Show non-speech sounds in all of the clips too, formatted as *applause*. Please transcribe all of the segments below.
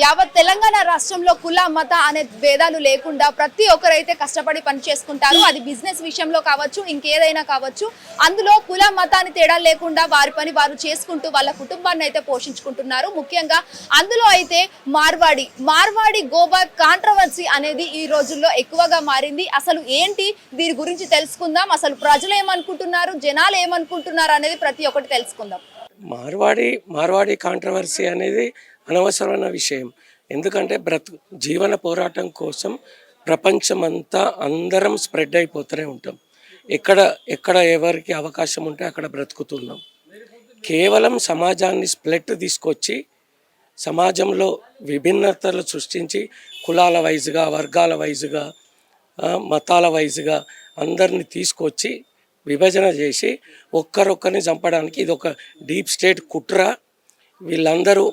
యావత్ తెలంగాణ రాష్ట్రంలో కుల మత అనే భేదాలు లేకుండా ప్రతి ఒక్కరైతే కష్టపడి పని చేసుకుంటారు అది బిజినెస్ విషయంలో కావచ్చు ఇంకేదైనా కావచ్చు. అందులో కుల మతాన్ని తేడా లేకుండా వారి పని వారు చేసుకుంటూ వాళ్ళ కుటుంబాన్ని అయితే పోషించుకుంటున్నారు. ముఖ్యంగా అందులో అయితే మార్వాడి మార్వాడి గోబా కాంట్రవర్సీ అనేది ఈ రోజుల్లో ఎక్కువగా మారింది. అసలు ఏంటి? దీని గురించి తెలుసుకుందాం. అసలు ప్రజలు ఏమనుకుంటున్నారు? జనాలు ఏమనుకుంటున్నారు అనేది ప్రతి ఒక్కటి తెలుసుకుందాం. మార్వాడి మార్వాడి కాంట్రవర్సీ అనేది అనవసరమైన విషయం. ఎందుకంటే బ్రతు జీవన పోరాటం కోసం ప్రపంచమంతా అందరం స్ప్రెడ్ అయిపోతూనే ఉంటాం. ఎక్కడ ఎక్కడ ఎవరికి అవకాశం ఉంటే అక్కడ బ్రతుకుతున్నాం. కేవలం సమాజాన్ని స్ప్లెట్ తీసుకొచ్చి సమాజంలో విభిన్నతలు సృష్టించి కులాల వైజ్గా వర్గాల వైజ్గా మతాల వైజ్గా అందరిని తీసుకొచ్చి విభజన చేసి ఒక్కరొక్కరిని చంపడానికి ఇది ఒక డీప్ స్టేట్ కుట్ర. వీళ్ళందరూ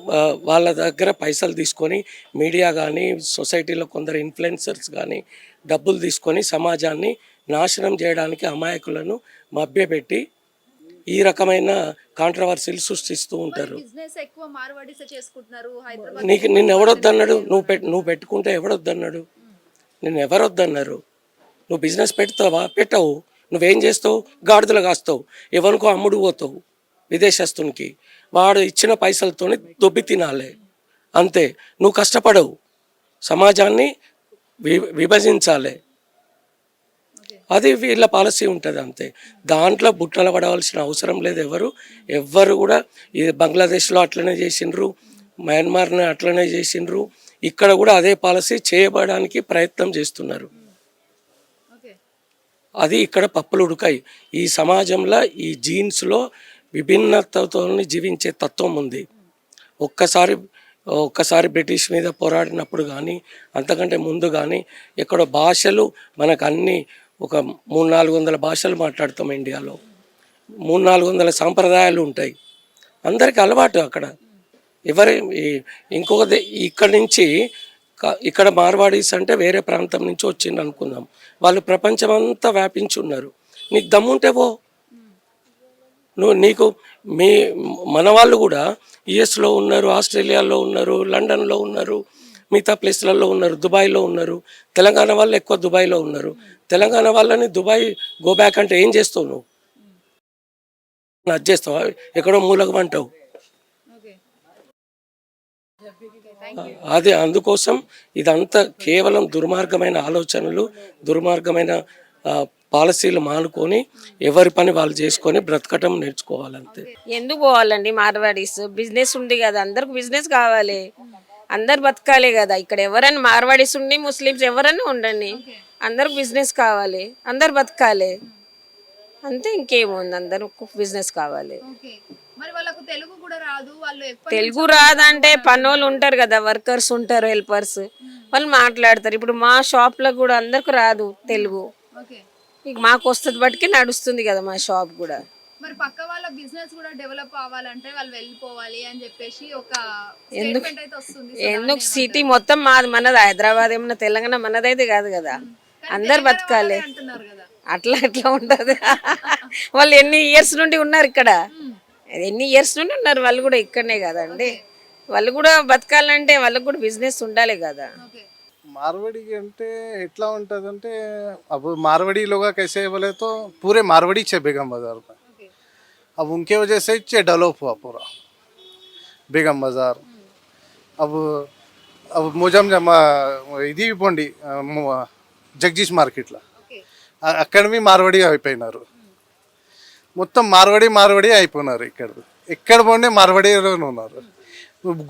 వాళ్ళ దగ్గర పైసలు తీసుకొని మీడియా కానీ సొసైటీలో కొందరు ఇన్ఫ్లుయెన్సర్స్ కానీ డబ్బులు తీసుకొని సమాజాన్ని నాశనం చేయడానికి అమాయకులను మభ్యపెట్టి ఈ రకమైన కాంట్రవర్సీలు సృష్టిస్తూ ఉంటారు. నీకు నిన్ను ఎవడొద్దన్నాడు నువ్వు పెట్ నువ్వు పెట్టుకుంటే ఎవడొద్దన్నాడు నిన్ను ఎవరొద్దన్నారు? నువ్వు బిజినెస్ పెడతావా? పెట్టవు. నువ్వేం చేస్తావు? గాడిదలు కాస్తావు. ఎవరికో అమ్ముడు పోతావు విదేశస్తునికి. వాడు ఇచ్చిన పైసలతోని దొబ్బి తినాలి. అంతే. నువ్వు కష్టపడవు. సమాజాన్ని వి విభజించాలి. అది వీళ్ళ పాలసీ ఉంటుంది అంతే. దాంట్లో బుట్టల పడవలసిన అవసరం లేదు ఎవరు. ఎవ్వరు కూడా ఇది బంగ్లాదేశ్లో అట్లనే చేసిండ్రు మయన్మార్ని అట్లనే చేసిండ్రు. ఇక్కడ కూడా అదే పాలసీ చేయబడడానికి ప్రయత్నం చేస్తున్నారు. అది ఇక్కడ పప్పులు ఉడకాయి. ఈ సమాజంలో ఈ జీన్స్లో విభిన్నతతో జీవించే తత్వం ఉంది. ఒక్కసారి ఒక్కసారి బ్రిటిష్ మీద పోరాడినప్పుడు కానీ అంతకంటే ముందు కానీ ఇక్కడ భాషలు మనకు అన్ని ఒక మూడు నాలుగు వందల భాషలు మాట్లాడతాం ఇండియాలో. మూడు నాలుగు వందల సాంప్రదాయాలు ఉంటాయి. అందరికి అలవాటు అక్కడ. ఎవరి ఇంకొక దే- ఇక్కడి నుంచి ఇక్కడ మార్వాడీస్ అంటే వేరే ప్రాంతం నుంచి వచ్చింది అనుకుందాం వాళ్ళు ప్రపంచం అంతా వ్యాపించి ఉన్నారు. నీకు దమ్ముంటే పో. నువ్వు నీకు మీ మన వాళ్ళు కూడా యుఎస్లో ఉన్నారు ఆస్ట్రేలియాలో ఉన్నారు లండన్లో ఉన్నారు మిగతా ప్లేస్లలో ఉన్నారు దుబాయ్లో ఉన్నారు. తెలంగాణ వాళ్ళు ఎక్కువ దుబాయ్లో ఉన్నారు. తెలంగాణ వాళ్ళని దుబాయ్ గో బ్యాక్ అంటే ఏం చేస్తావు నువ్వు? అది చేస్తావా ఎక్కడో మూలకు అంటావు ఓకే. అదే అందుకోసం ఇదంతా కేవలం దుర్మార్గమైన ఆలోచనలు దుర్మార్గమైన పాలసీలు మానుకొని ఎవరి పని వాళ్ళు చేసుకొని బ్రతకటం నేర్చుకోవాలంతే. ఎందుకు పోవాలండి మార్వాడీస్? బిజినెస్ ఉంది కదా అందరికి బిజినెస్ కావాలి. అందరు బతకాలి కదా ఇక్కడ ఎవరైనా మార్వాడీస్ ఉండి ముస్లిమ్స్ ఎవరైనా ఉండండి అందరికి బిజినెస్ కావాలి అందరు బతకాలి. అంతే ఇంకేముంది అందరు బిజినెస్ కావాలి. ఓకే. మరి వాళ్ళకు తెలుగు కూడా రాదు వాళ్ళు ఎప్పటి తెలుగు రాదంటే పనోళ్ళు ఉంటారు కదా వర్కర్స్ ఉంటారు హెల్పర్స్. వాళ్ళు మాట్లాడతారు. ఇప్పుడు మా షాప్లో కూడా అందరికి రాదు తెలుగు. ఓకే. ఇక మాకు వస్తుంది బట్టికి నడుస్తుంది కదా మా షాప్ కూడా. మరి పక్క వాళ్ళ బిజినెస్ కూడా డెవలప్ అవ్వాలంటే వాళ్ళు వెళ్ళిపోవాలి అని చెప్పేసి ఒక స్టేట్మెంట్ అయితే వస్తుంది So ఎందుకు సిటీ మొత్తం మాది మనది హైదరాబాద్ ఏమన్నా తెలంగాణ మనదైతే కాదు కదా. అందరు బతకాలి. అంటున్నారు కదా. అట్లా ఎట్లా ఉంటది. *laughs* వాళ్ళు ఎన్ని ఇయర్స్ నుండి ఉన్నారు ఇక్కడ? ఎన్ని ఇయర్స్ నుండి ఉన్నారు వాళ్ళు కూడా ఇక్కడనే కదండి. వాళ్ళు కూడా బతకాలంటే వాళ్ళకు కూడా బిజినెస్ ఉండాలి కదా. ఓకే. मारवाड़ी के अंटे एट्ला ఉంటదంటే अब मारवाड़ी लोग कैसे बोले तो पूरे मारवाड़ी छे बेगम बाजार में ఓకే अब उनके वजह से चे डेवलप हुआ पूरा बेगम बाजार अब अब मोजम जमा ఇది పోండి జగదీష్ మార్కెట్లో ఓకే అక్కడ మీ మార్వాడి అయిపోయినారు మొత్తం మార్వాడి మార్వాడి అయిపోయినారు ఇక్కడ ఎక్కడ పోండి మార్వాడిలోనే ఉన్నారు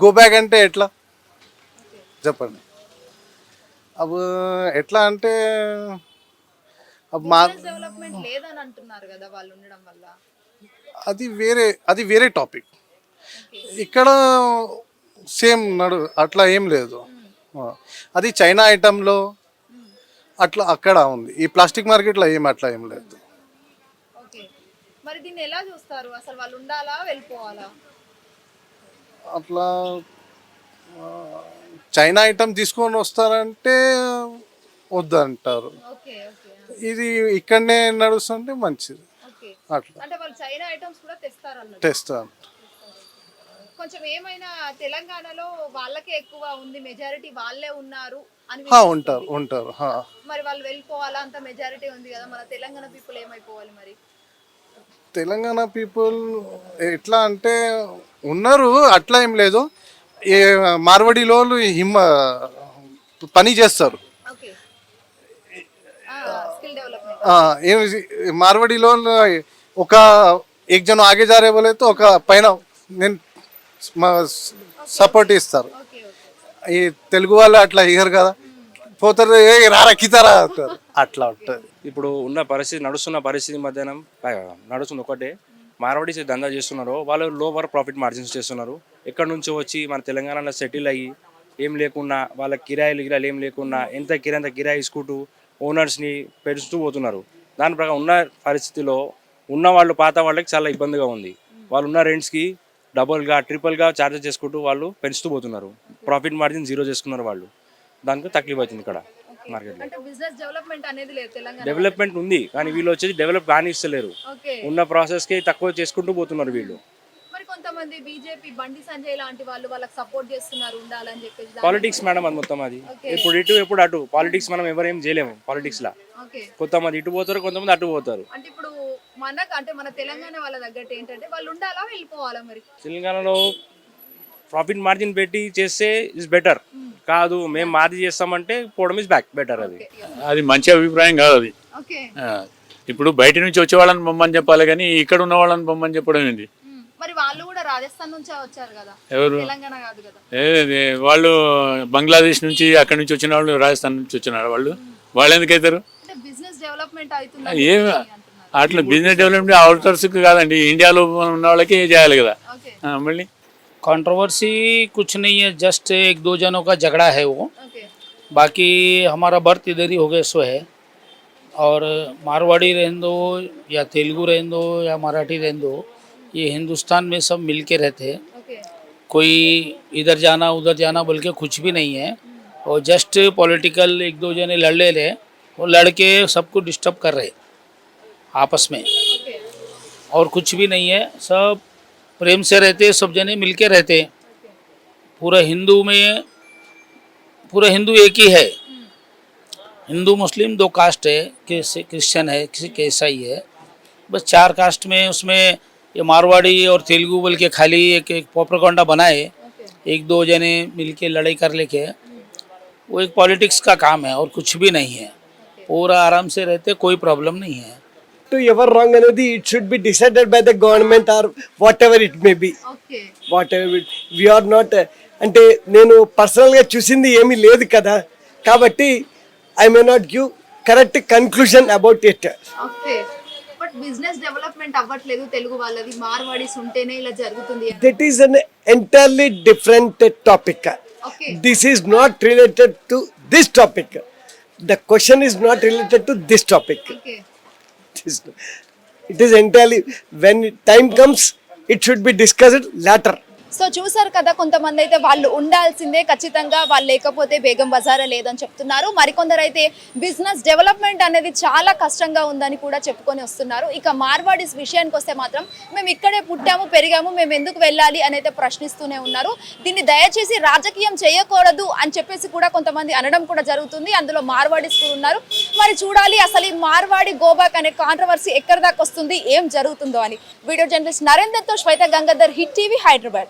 గో బ్యాక్ అంటే ఎట్లా చెప్పండి అవి ఎట్లా అంటే మా డెవలప్మెంట్ లేదని అంటున్నారు కదా వాళ్ళు ఉండడం వల్ల. అది వేరే అది వేరే టాపిక్ ఇక్కడ సేమ్ నడు అట్లా ఏం లేదు. ఆ, అది చైనా ఐటంలో అట్లా అక్కడ ఉంది. ఈ ప్లాస్టిక్ మార్కెట్లో ఏం అట్లా ఏం లేదు. ఓకే మరి దీన్ని ఎలా చూస్తారు? అసలు వాళ్ళు ఉండాలా వెళ్ళిపోవాలా? అట్లా చైనా ఐటమ్ తీసుకొని వస్తారంటే వద్దంటారు. ఇది ఇక్కడనే నడుస్తుంటే మంచిది. అట్లా. అంటే వాళ్ళు చైనా ఐటమ్స్ కూడా తెస్తారు. అన్నట్టు టెస్ట్ అంట కొంచెం ఏమైనా తెలంగాణలో వాళ్ళకే ఎక్కువ ఉంది మెజారిటీ వాళ్ళే ఉన్నారు అని. ఉంటారు ఉంటారు హా. మరి వాళ్ళు వెళ్ళిపోవాలా? అంత మెజారిటీ ఉంది కదా మన తెలంగాణ పీపుల్ ఏమైపోవాలి మరి? తెలంగాణ పీపుల్ ఎట్లా అంటే ఉన్నారు అట్లా ఏం లేదు. ఏ మార్వడిలో హిమ పని చేస్తారు ఓకే స్కిల్ డెవలప్మెంట్ ఆ, ఏం మార్వడిలో ఒక एक जन आगे जा रहे बोले तो ఒక పైన నేను సపోర్ట్ ఇస్తారు ఓకే ఓకే ఈ తెలుగు వాళ్ళు అట్లా ఇయ్యరు కదా పోతారు ఏ రారా కితారా అంటారు అట్లా ఉంటుంది ఇప్పుడు ఉన్న పరిస్థితి నడుస్తున్న పరిస్థితి మధ్యాహ్నం నడుస్తుంది ఒకటే మార్వాడీస్ దందా చేస్తున్నారో వాళ్ళు లోవర్ ప్రాఫిట్ మార్జిన్స్ చేస్తున్నారు. ఎక్కడి నుంచో వచ్చి మన తెలంగాణలో సెటిల్ అయ్యి ఏం లేకున్నా వాళ్ళ కిరాయిలు గిరాయిలు ఏం లేకున్నా ఎంత కిరాయి ఎంత కిరాయి ఇసుకుంటూ ఓనర్స్ని పెంచుతూ పోతున్నారు. దాని ప్రకారం ఉన్న పరిస్థితిలో ఉన్న వాళ్ళు పాత వాళ్ళకి చాలా ఇబ్బందిగా ఉంది. వాళ్ళు ఉన్న రెంట్స్కి డబుల్గా ట్రిపుల్గా ఛార్జెస్ చేసుకుంటూ వాళ్ళు పెంచుతూ పోతున్నారు. ప్రాఫిట్ మార్జిన్ జీరో చేసుకున్నారు వాళ్ళు. దానికి తక్లీఫ్ అవుతుంది ఇక్కడ. డెవలప్మెంట్ అనేది లేదు తెలంగాణ డెవలప్మెంట్ ఉంది కానీ వీళ్ళు వచ్చేసి డెవలప్ కానిస్తలేరు ఉన్న ప్రాసెస్కి తక్కువ చేసుకుంటూ పోతున్నారు వీళ్ళు. మరి కొంతమంది బీజేపీ బండి సంజయ్ లాంటి వాళ్ళు వాళ్ళకి సపోర్ట్ చేస్తున్నారు ఉండాలని చెప్పేసి పాలిటిక్స్ మేడం అది మొత్తం అది. ఇప్పుడు ఇటు ఎప్పుడు అటు. పాలిటిక్స్ మనం ఎవరేం చేయలేము పాలిటిక్స్ లా. కొంతమంది ఇటు పోతారు కొంతమంది అటు పోతారు. అంటే ఇప్పుడు మనకు అంటే మన తెలంగాణ వాళ్ళ తగ్గట్టు ఏంటంటే వాళ్ళు ఉండాలా వెళ్ళిపోవాలా మరి? తెలంగాణలో ప్రాఫిట్ మార్జిన్ పెట్టి చేస్తే ఇస్ బెటర్ కాదు మేము మాది చేస్తామంటే పోవడం ఇస్ బ్యాక్ బెటర్ అది. అది మంచి అభిప్రాయం కాదు అది. ఇప్పుడు బయట నుంచి వచ్చే వాళ్ళని బొమ్మని చెప్పాలి కానీ ఇక్కడ ఉన్న వాళ్ళని బొమ్మని చెప్పడం ఏంది? ఉమ్. మరి వాళ్ళు కూడా రాజస్థాన్ నుంచే వచ్చారు కదా? ఎవరు? తెలంగాణ కాదు కదా? ఏ- ఏ- వాళ్ళు బంగ్లాదేశ్ నుంచి అక్కడి నుంచి వచ్చిన వాళ్ళు రాజస్థాన్ నుంచి వచ్చిన వాళ్ళు? వాళ్ళు ఎందుకు అవుతారు? అంటే బిజినెస్ డెవలప్మెంట్ అవుతుంది ఏం అట్లా బిజినెస్ డెవలప్మెంట్ అవుటర్స్ కాదండి ఇండియాలో ఉన్న వాళ్ళకి చేయాలి కదా. ఓకే ఆ, మళ్ళీ? कंट्रोवर्सी कुछ नहीं है जस्ट एक दो जनों का झगड़ा है वो okay. बाकी हमारा बर्थ इधर ही हो गया सो है और मारवाड़ी रहें दो या तेलुगु रहें दो या मराठी रहें दो ये हिंदुस्तान में सब मिल के रहते हैं okay. कोई इधर जाना उधर जाना बोल के कुछ भी नहीं है और जस्ट पॉलिटिकल एक दो जने लड़ ले रहे वो लड़के सबको डिस्टर्ब कर रहे आपस में okay. और कुछ भी नहीं है सब प्रेम से रहते सब जने मिल के रहते। पूरा हिंदू में पूरा हिंदू एक ही है। हिंदू मुस्लिम दो कास्ट है किसी क्रिश्चियन है किसी के ईसाई है। बस चार कास्ट में उसमें ये मारवाड़ी और तेलुगु बोल के खाली एक एक पोपरकोंडा बनाए। एक दो जने मिल के लड़ाई कर लेके। वो एक पॉलिटिक्स का काम है और कुछ भी नहीं है। पूरा आराम से रहते कोई प्रॉब्लम नहीं है। టు ఎవర్ రాంగ్ అనేది it should be decided by the government or whatever it may be whatever we are not అంటే నేను పర్సనల్గా చూసింది ఏమీ లేదు కదా. కాబట్టి I may not give correct conclusion about it okay but business development అవ్వట్లేదు తెలుగు వాళ్ళది. మార్వాడీస్ ఉంటేనే ఇలా జరుగుతుంది అని. That is an entirely different topic this is not related to this topic the question is not related to this topic okay it is entirely when time comes it should be discussed later so చూసారు కదా కొంతమంది అయితే వాళ్ళు ఉండాల్సిందే ఖచ్చితంగా వాళ్ళు లేకపోతే బేగం బజారా లేదని చెప్తున్నారు. మరికొందరు అయితే బిజినెస్ డెవలప్మెంట్ అనేది చాలా కష్టంగా ఉందని కూడా చెప్పుకొని వస్తున్నారు. ఇక మార్వాడీస్ విషయానికి వస్తే మాత్రం మేము ఇక్కడే పుట్టాము పెరిగాము మేము ఎందుకు వెళ్ళాలి అని అయితే ప్రశ్నిస్తూనే ఉన్నారు. దీన్ని దయచేసి రాజకీయం చేయకూడదు అని చెప్పేసి కూడా కొంతమంది అనడం కూడా జరుగుతుంది. అందులో మార్వాడీస్ కూడా ఉన్నారు. మరి చూడాలి అసలు ఈ మార్వాడి గోబాక్ అనే కాంట్రవర్సీ ఎక్కడి దాకా వస్తుంది ఏం జరుగుతుందో అని. Video journalist నరేందర్తో Shweta Gangadhar hit TV Hyderabad.